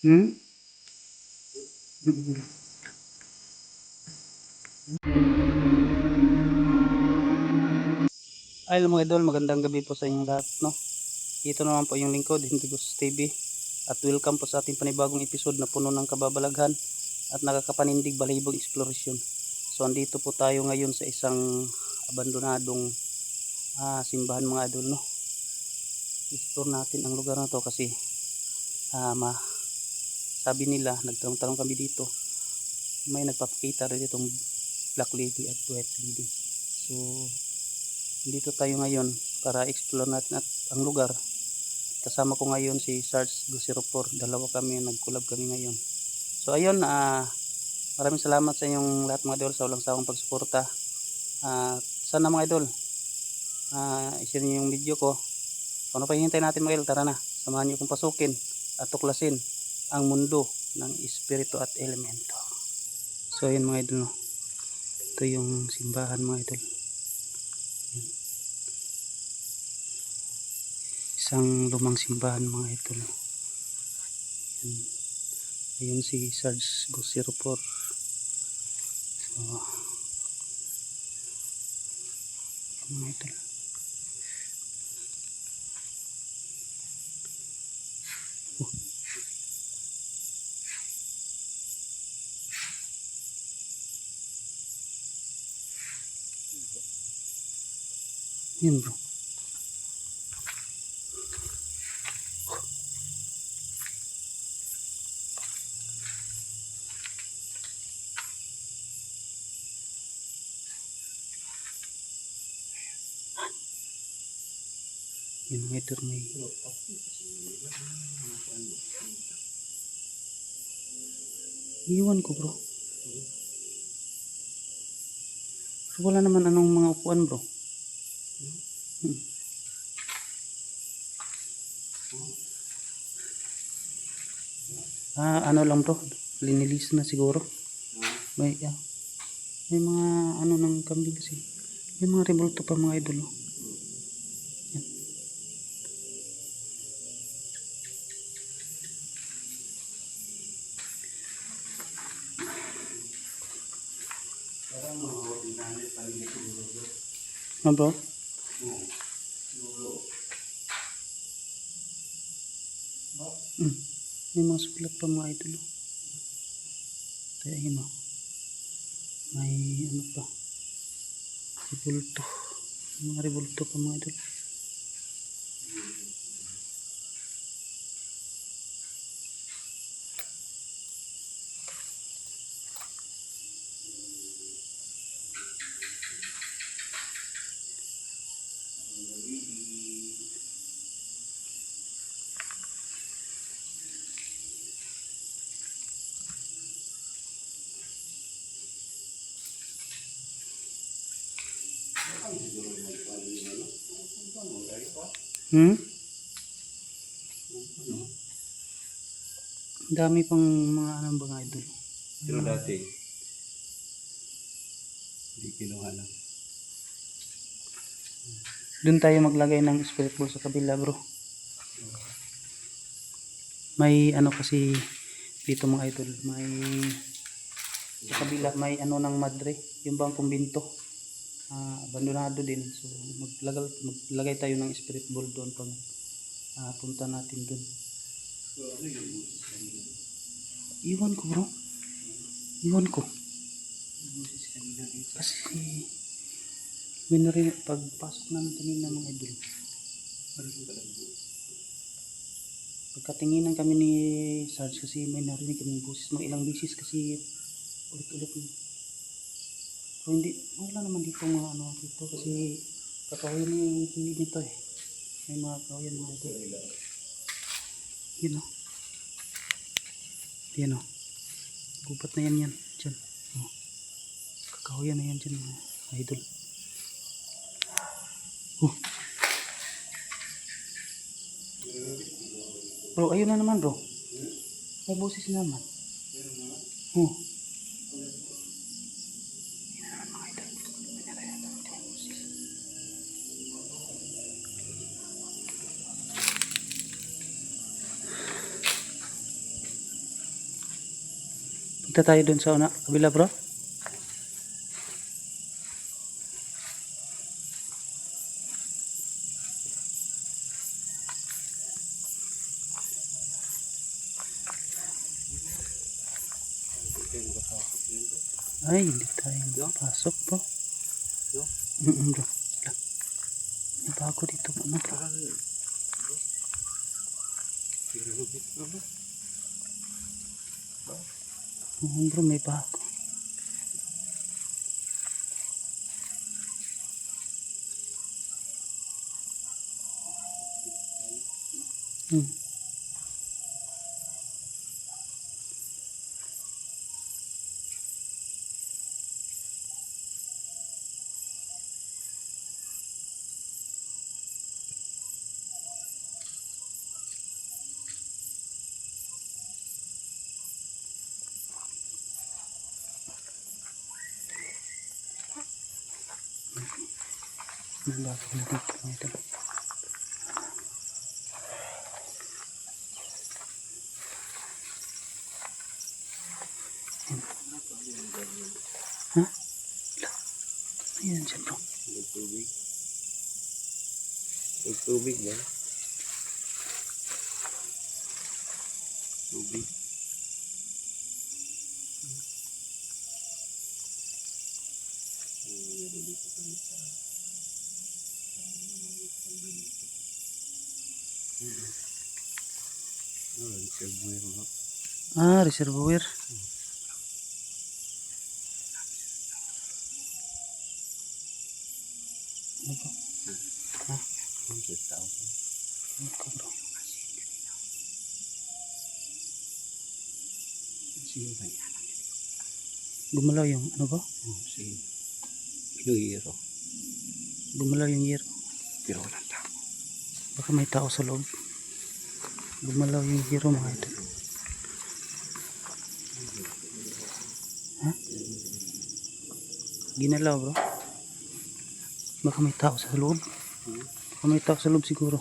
Hmm? Ay, mga idol, magandang gabi po sa inyong lahat, no? Ito naman po yung lingkod, Hintigus TV. At welcome po sa ating panibagong episode na puno ng kababalaghan at nakakapanindig balibog exploration. So, andito po tayo ngayon sa isang abandonadong ah, simbahan mga idol, no? Explore natin ang lugar na to kasi ah, ma sabi nila, nagtanong-tanong kami dito, may nagpapakita rin itong black lady at white lady. So, dito tayo ngayon para explore natin at ang lugar. At kasama ko ngayon si Sarge Gusiropor. Dalawa kami, nag-collab kami ngayon. So, ayun, ah maraming salamat sa inyong lahat mga idol sa walang sawang pagsuporta. Ah, sana mga idol, ah i-share niyo yung video ko. Kung ano pa hihintay natin mga idol, tara na. Samahan niyo kong pasukin at tuklasin ang mundo ng espiritu at elemento. So ayun mga idol, no? ito yung simbahan mga idol. Ayan. Isang lumang simbahan mga idol. no? Ayan. Ayun si Sarge Gusiropor. So, ayan mga idol. Yun bro. Yun mga ito may Iwan ko bro. Wala naman anong mga upuan bro. Ah, ano lang to. Linilis na siguro. May, ah, may mga ano ng kambing kasi. May mga revolto pa mga idol. oh. Yan. Ano bro? Mm. May mga sulat pa mga idol. oh. Kaya yun o. May ano pa. Ribulto. Mga ribulto pa mga idol. Hmm? Ang dami pang mga anong mga idol. Pero dati, hindi kinuha na. Doon tayo maglagay ng spirit ball sa kabila bro. May ano kasi dito mga idol, may sa kabila may ano ng madre, yung bang kumbinto. Ah, abandonado din. So maglagay, maglagay tayo ng spirit ball doon pag ah, punta natin doon. Iwan ko bro. Iwan ko. Kasi may narinig pagpasok namin kanina mga idol. Pagkatinginan kami ni Sarge kasi may narinig kami boses mga ilang bisis kasi ulit-ulit. Pero hindi, wala naman dito mga ano dito kasi kakahuyan na yung kilid nito eh. May mga kahuyan mga idol. Yun o. Yan o. Gubat na yan yan. Diyan. O. Kakahuyan na yan dyan mga idol. Oh. Bro, ayun na naman bro. May boses na naman. Oh. Ayun na naman, mga idol. May narinig naman may boses. Punta tayo dun sa una. Kabila bro. Ay, hindi tayo pasok bro. No? Mm bro. May bago dito ano bro. Oo bro, bago. Hmm. May bago na dito mga idol. Ha? Wala. Ayan siya bro. Tubig. Tubig ba? Tubig. Oh, reservoir mo. Ah, reservoir. Ano ba? Ang 6,000. Ano ka bro? Sino ba yan? Gumalaw yung ano ba? Oh, si Iloiro. Gumalaw yung year. Pero walang tao. Baka may tao sa loob. Gumalaw yung hero mga idol. Ha? Ginalaw bro. Baka may tao sa loob. Baka may tao sa loob siguro.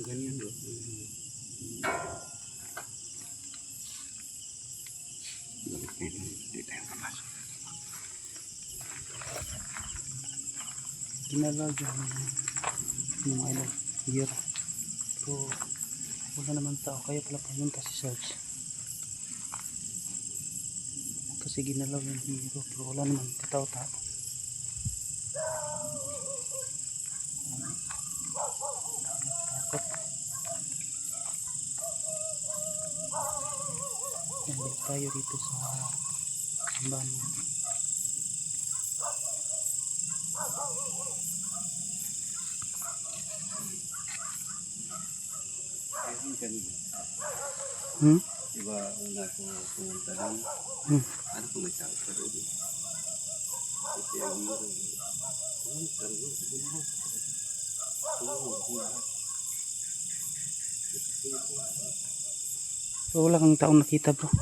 Ang ganyan bro. Hindi tayo kapasok. Ginalaw yung yung idol. Hero. Pero wala naman tao. Kaya pala pumunta si Sarge. Kasi ginalaw yung hero. Pero wala naman katao-tao. Takot. Nandito tayo dito sa simbahan natin. Ayun kanina. Hmm? Diba una ko pumunta doon. Hmm. Ano kung may tao sa doon? Kasi ang hiro. Ano ka rin? Pero wala kang taong nakita bro.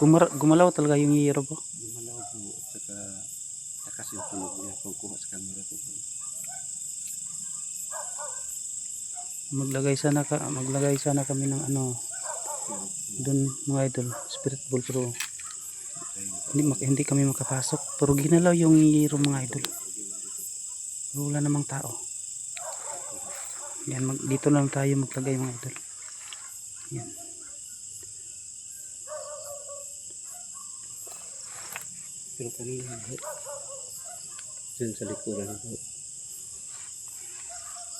Gumara, gumalaw talaga yung hero bro. Gumalaw po at saka lakas yung tunog niya kung kuha sa camera ko. Maglagay sana ka, maglagay sana kami ng ano doon mga idol, spirit ball pero hindi, mak- hindi kami makapasok. Pero ginalaw yung hero mga idol. Pero wala namang tao. Yan, mag, dito lang tayo maglagay mga idol. Yan. Pero kanina bro. Diyan sa likuran bro.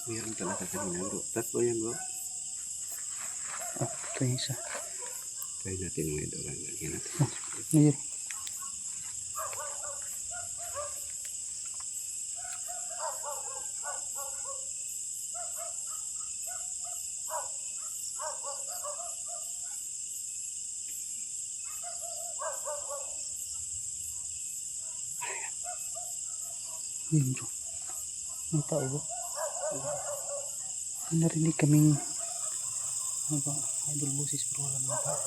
Meron talaga kanina bro. Tatlo yan bro. Oh, ito yung isa. Try natin mga idol. Lagyan natin. Ayun. Ayun bro. May tao ba? May narinig kaming ano ba? Idol boses pero wala mga tao.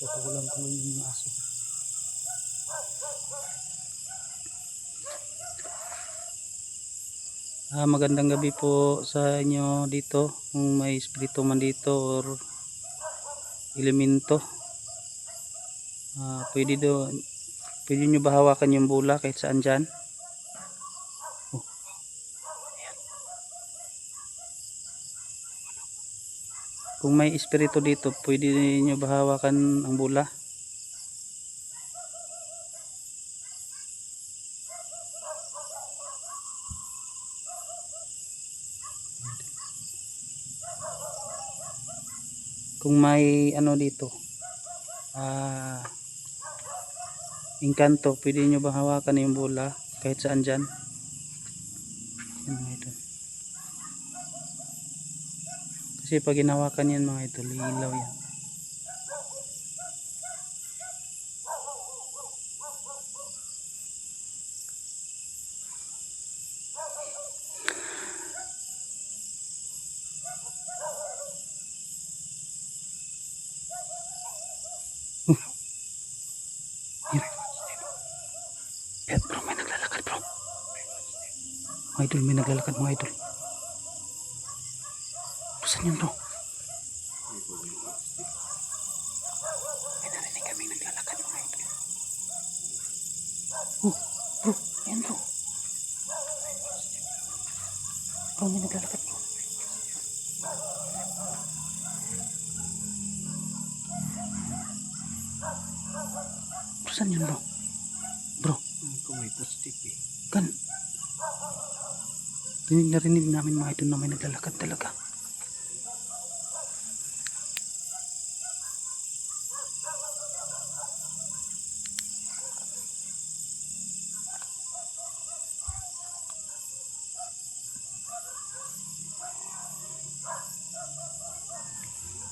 Tatawalan ko lang yung aso. Ah, magandang gabi po sa inyo dito. Kung may espiritu man dito or elemento. Ah, pwede do pwede nyo ba hawakan yung bola kahit saan dyan? Kung may espiritu dito, pwede nyo ba hawakan ang bola? kung may ano dito ah engkanto pwede nyo ba hawakan yung bola kahit saan dyan? Yan mga idol. Kasi pag hinawakan yan mga idol ilaw yan Mga idol, may naglalakad mga idol. Saan yun bro? May narinig kami naglalakad mga idol. Oh, bro, ayan bro. Bro, may naglalakad bro. Bro, saan yun? Bro, Kung may positive eh. Kan. Rinig narinig namin mga idol na may naglalakad talaga.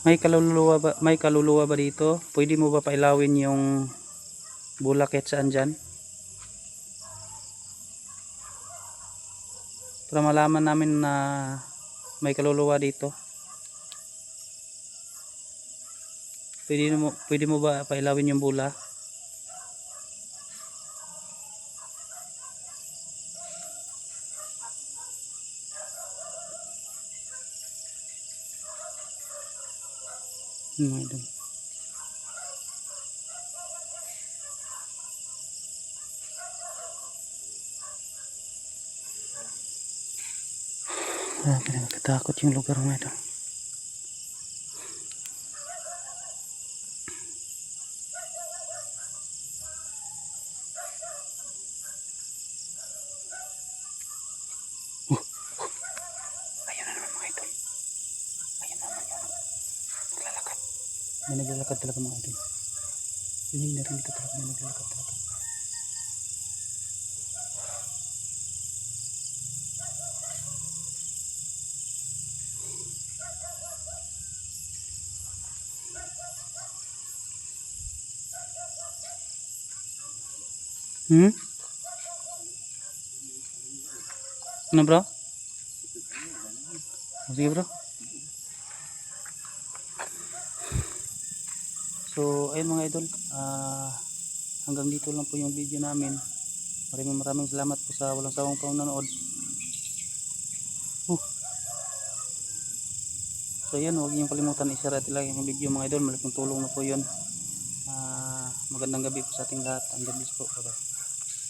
May kaluluwa ba, may kaluluwa ba dito? Pwede mo ba pailawin yung bulak at saan dyan? Para malaman namin na may kaluluwa dito. Pwede mo, pwede mo ba pailawin yung bula? Hmm, Grabe na nakatakot yung lugar ito. Oh, mga. Naglalakad. May naglalakad talaga mga idol. Yun yung narinig ko talaga may naglalakad talaga. Hmm? Ano bro? Sige bro. So, ayun mga idol. ah hanggang dito lang po yung video namin. Maraming maraming salamat po sa walang sawang panonood. Uh. So, yan. Huwag niyong kalimutan i-share at ilagay yung video mga idol. Malaking tulong na po yun. Ah magandang gabi po sa ating lahat. And God po. Bye-bye.